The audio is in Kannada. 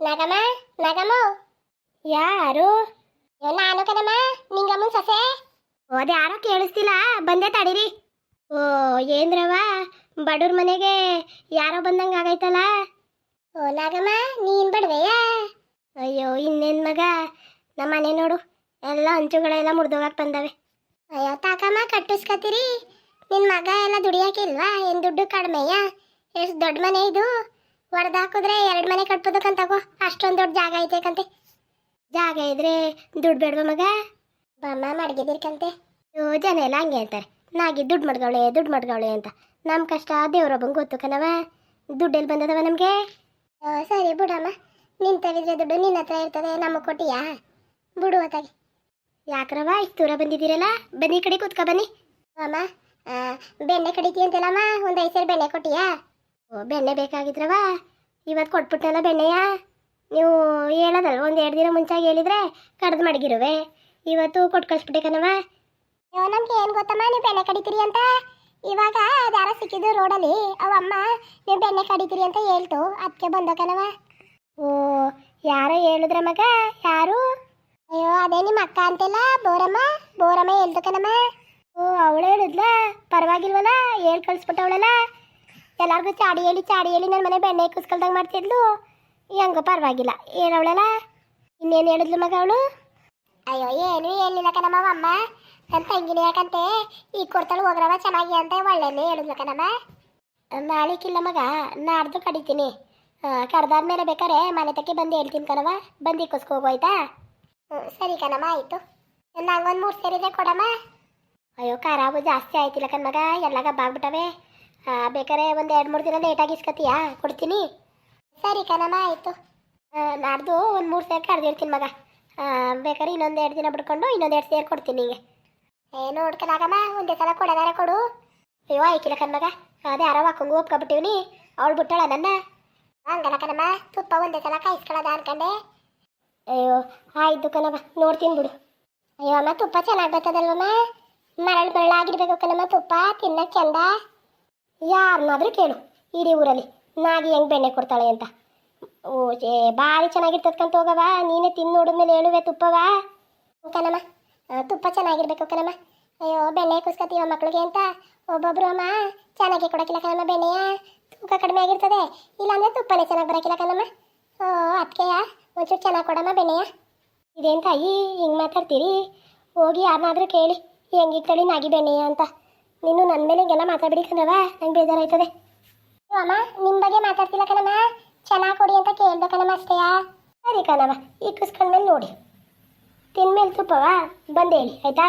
ನಗಮ ನಗಮ. ಯಾರು? ನಾನು ಕಣಮ್ಮ ನಿಂಗಮ್ಮನ ಸೊಸೆ? ಓದ್ ಯಾರೋ ಕೇಳಿಸ್ತಿಲ್ಲ, ಬಂದೆ ತಡೀರಿ. ಓ ಏನ್ರವ ಬಡವ್ರ ಮನೆಗೆ ಯಾರೋ ಬಂದಂಗ ಆಗೈತಲ್ಲ? ಓ ನಾಗಮ್ಮ ನೀನ್ ಬಡವೆಯ? ಅಯ್ಯೋ, ಇನ್ನೇನ್ ಮಗ? ನಮ್ಮ ಮನೆ ನೋಡು, ಎಲ್ಲ ಹಂಚುಗಳೆಲ್ಲ ಮುರಿದೋಗಕ್ ಬಂದವೆ. ಅಯ್ಯೋ, ತಾಕಮ್ಮ ಕಟ್ಟಿಸ್ಕತ್ತೀರಿ ನಿನ್ನ ಮಗ ಎಲ್ಲ ದುಡಿಯಾಕಿಲ್ವಾ? ಏನು ದುಡ್ಡು ಕಡಿಮೆಯ? ಎಷ್ಟು ದೊಡ್ಡ ಮನೆ ಇದು. ಹೊಡೆದಾಕಿದ್ರೆ ಎರಡು ಮನೆ ಕಟ್ಬೋದಕ್ಕಂತಗೋ ಅಷ್ಟೊಂದು ದೊಡ್ಡ ಜಾಗ ಐತೆ ಕಂತೆ. ಜಾಗ ಇದ್ರೆ ದುಡ್ಡು ಬೇಡವ ಮಗ? ಬಮ್ಮ ಮಡಗಿದಿರ್ಕಂತೆ ಅಯ್ಯೋ, ಜನ ಎಲ್ಲ ಹಂಗೆ ಅಂತಾರೆ. ನಾಗಿ ದುಡ್ಡು ಮಡ್ಗವಳೆ ದುಡ್ಡು ಮಡ್ಗವಳೆ ಅಂತ. ನಮ್ಮ ಕಷ್ಟ ದೇವ್ರೊಬ್ಬಂಗೆ ಗೊತ್ತು ಕನವ ದುಡ್ಡೆಲ್ಲಿ ಬಂದದವ ನಮಗೆ? ಸರಿ ಬಿಡಮ್ಮ. ನಿಂತವಿದ್ರೆ ದುಡ್ಡು ನಿನ್ನ ಹತ್ರ ಇರ್ತದೆ ನಮಗೆ ಕೊಟ್ಟಿಯಾ? ಬಿಡು ಹೊತ್ತಾಗಿ ಯಾಕ್ರವ ಇಷ್ಟು ದೂರ ಬಂದಿದ್ದೀರಲ್ಲ? ಬನ್ನಿ ಕಡೆ ಕೂತ್ಕೊ ಬನ್ನಿ. ಅಮ್ಮ ಬೆಣ್ಣೆ ಕಡಿತಿ ಅಂತಲ್ಲಮ್ಮ ಒಂದು ಐದು ಸೇರು ಬೆಣ್ಣೆ ಕೊಟ್ಟಿಯಾ? ಬೆಣ್ಣೆ ಬೇಕಾಗಿದ್ರವ? ಇವತ್ತು ಕೊಟ್ಬಿಟ್ಟಲ್ಲ ಬೆಣ್ಣೆಯ? ನೀವು ಹೇಳೋದಲ್ವ ಒಂದು ಎರಡು ದಿನ ಮುಂಚೆ ಹೇಳಿದ್ರೆ ಕಡ್ದು ಮಡಗಿರುವೆ. ಇವತ್ತು ಕೊಟ್ಟು ಕಳಿಸ್ಬಿಟ್ಟೆ ಕಣವ ನಮ್ಗೆ ಏನು ಗೊತ್ತಮ್ಮ ನೀವು ಬೆಣ್ಣೆ ಕಡಿತೀರಿ ಅಂತ? ಇವಾಗ ಅದಾರ ಸಿಕ್ಕಿದ್ದು ರೋಡಲ್ಲಿ ಅವಮ್ಮ ನೀವು ಬೆಣ್ಣೆ ಕಡಿತೀರಿ ಅಂತ ಹೇಳ್ತು ಅದಕ್ಕೆ ಬಂದ ಕಣವ ಓ ಯಾರೋ ಹೇಳಿದ್ರ ಮಗ? ಯಾರು? ಅಯ್ಯೋ ಅದೇ ನಿಮ್ಮ ಅಕ್ಕ ಅಂತೆಲ್ಲ ಬೋರಮ್ಮ ಬೋರಮ್ಮ ಹೇಳ್ದು ಕಣಮ್ಮ ಓ ಅವಳು ಹೇಳಿದ್ಲ? ಪರವಾಗಿಲ್ವಲ್ಲ ಹೇಳ್ ಕಳಿಸ್ಬಿಟ್ಟವಳಲ್ಲ? ಎಲ್ಲಾರ್ಗೂ ಚಾಡಿ ಹೇಳಿ ಚಾಡಿ ಹೇಳಿ ನನ್ನ ಮನೆ ಬೆಣ್ಣೆ ಕುಸ್ಕಲ್ದಾಗ ಮಾಡ್ತಿದ್ಲು. ಹೆಂಗೋ ಪರವಾಗಿಲ್ಲ. ಏನವಳಲ್ಲ ಇನ್ನೇನು ಹೇಳಿದ್ಲು ಮಗ ಅವಳು? ಅಯ್ಯೋ ಏನು ಹೇಳಿಲ್ಲ ಕಣಮ್ಮ ಅಮ್ಮ. ನನ್ನ ತಂಗಿನ ಯಾಕಂತೆ? ಈ ಕೊಡ್ತಾಳು ಹೋಗ್ರವ ಚೆನ್ನಾಗಿ ಅಂತ ಒಳ್ಳೆನೇ ಹೇಳಿದ್ಲು ಕಣಮ್ಮ. ನಾಳಿಕ್ಕಿಲ್ಲ ಮಗ ನಾಡ್ದು ಕಡಿತೀನಿ. ಕಡ್ದಾದ್ಮೇಲೆ ಬೇಕಾರೆ ಮನೆ ತಕ್ಕೆ ಬಂದು ಹೇಳ್ತೀನಿ ಕಣವ ಬಂದು ಇಕ್ಕಿಸ್ಕೋಗೋಯ್ತಾ ಸರಿ ಕಣಮ್ಮ ಆಯಿತು. ನಂಗೊಂದು ಮೂರು ಸೇರಿದೆ ಕೊಡಮ್ಮ. ಅಯ್ಯೋ ಖರಾಬು ಜಾಸ್ತಿ ಆಯ್ತಿಲ್ಲ ಕಣ್ಮಗ. ಎಲ್ಲ ಗಬ್ಬಾಗ್ಬಿಟ್ಟವೆ ಆ, ಬೇಕಾರೆ ಒಂದು ಎರಡು ಮೂರು ದಿನ ಲೇಟಾಗಿ ಇಸ್ಕತ್ತೀಯಾ ಕೊಡ್ತೀನಿ. ಸರಿ ಕಣಮ್ಮ ಆಯಿತು. ನಾಡ್ದು ಒಂದು ಮೂರು ಸೇರಿ ಕರೆದಿರ್ತೀನಿ ಮಗ. ಬೇಕಾದ್ರೆ ಇನ್ನೊಂದು ಎರಡು ದಿನ ಬಿಡ್ಕೊಂಡು ಇನ್ನೊಂದು ಎರಡು ಸೇರ್ ಕೊಡ್ತೀನಿ ನಿಮಗೆ ಏ ನೋಡ್ಕಲಾಗಮ್ಮ ಒಂದೇ ಸಲ ಕೊಡೋದಾರ ಕೊಡು. ಅಯ್ಯೋ ಆಯ್ಕಿಲ್ಲ ಕಣ್ಮಗ ಅದೇ ಯಾರೋ ಹಾಕೊಂಗು ಒಪ್ಕೊಬಿಟ್ಟಿವ್ನಿ ಅವಳು ಬಿಟ್ಟಳ ನನ್ನ. ಹಂಗಲ್ಲ ಕಣಮ್ಮ ತುಪ್ಪ ಒಂದೇ ಸಲ ಕಾಯಿಸ್ಕೊಳ್ಳೋದ ಅನ್ಕಂಡೆ. ಅಯ್ಯೋ ಆಯ್ತು ಕಣವ ನೋಡ್ತೀನಿ ಬಿಡು. ಅಯ್ಯೋ ಅಮ್ಮ ತುಪ್ಪ ಚೆನ್ನಾಗಿ ಬರ್ತದಲ್ವಮ್ಮ? ಮರಳು ಮರಳಾಗಿರ್ಬೇಕು ಕಣಮ್ಮ ತುಪ್ಪ. ತಿನ್ನಕ್ಕೆ ಚಂದ. ಯಾರನ್ನಾದ್ರೂ ಕೇಳು. ಇಡೀ ಊರಲ್ಲಿ ನಾಗಿ ಹೆಂಗೆ ಬೆಣ್ಣೆ ಕೊಡ್ತಾಳೆ ಅಂತ. ಓ, ಏ ಭಾರಿ ಚೆನ್ನಾಗಿರ್ತದ್ಕಂತ ಹೋಗವ ನೀನೇ ತಿಂದು ನೋಡಿದ್ಮೇಲೆ ಹೇಳುವೆ ತುಪ್ಪವಾ ಕಣಮ್ಮ. ತುಪ್ಪ ಚೆನ್ನಾಗಿರ್ಬೇಕು ಕಣಮ್ಮ. ಅಯ್ಯೋ, ಬೆಣ್ಣೆ ಕುಸ್ಕತ್ತೀವ ಮಕ್ಳಿಗೆ ಅಂತ. ಒಬ್ಬೊಬ್ರು ಅಮ್ಮ, ಚೆನ್ನಾಗಿ ಕೊಡಕ್ಕಿಲ್ಲ ಕಣಮ್ಮ ಬೆಣ್ಣೆಯ. ತೂಕ ಕಡಿಮೆ ಆಗಿರ್ತದೆ. ಇಲ್ಲಾಂದ್ರೆ ತುಪ್ಪನೇ ಚೆನ್ನಾಗಿ ಬರೋಕ್ಕಿಲ್ಲ ಕಣಮ್ಮ. ಓ ಅದಕ್ಕೆಯ ಒಂಚೂರು ಚೆನ್ನಾಗಿ ಕೊಡಮ್ಮ ಬೆಣ್ಣೆಯ. ಇದೇನು ತಾಯಿ ಹಿಂಗೆ ಮಾತಾಡ್ತೀರಿ. ಹೋಗಿ ಯಾರನ್ನಾದ್ರೂ ಕೇಳಿ, ಹೆಂಗಿತ್ತಳಿ ನಾಗಿ ಬೆಣ್ಣೆಯ ಅಂತ. ನೀನು ನನ್ನ ಮೇಲೆ ಹಿಂಗೆಲ್ಲ ಮಾತಾಡ್ಬಿಡಿ ಕಣವ ನಂಗೆ ಬೇಜಾರಾಯ್ತದೆ. ಅಮ್ಮ ನಿಮ್ಮ ಬಗ್ಗೆ ಮಾತಾಡ್ತಿಲ್ಲ ಕಣಮ್ಮ. ಚೆನ್ನಾಗಿ ಕೊಡಿ ಅಂತ ಕೇಳ್ದೆ ಕಣಮ್ಮ ಅಷ್ಟೇಯಾ ಸರಿ ಕಣವ ಇಕ್ಕಿಸ್ಕೊಂಡ್ಮೇಲೆ ನೋಡಿ. ತಿನ್ಮೇಲೆ ತುಪ್ಪವ ಬಂದೇಳಿ ಆಯ್ತಾ?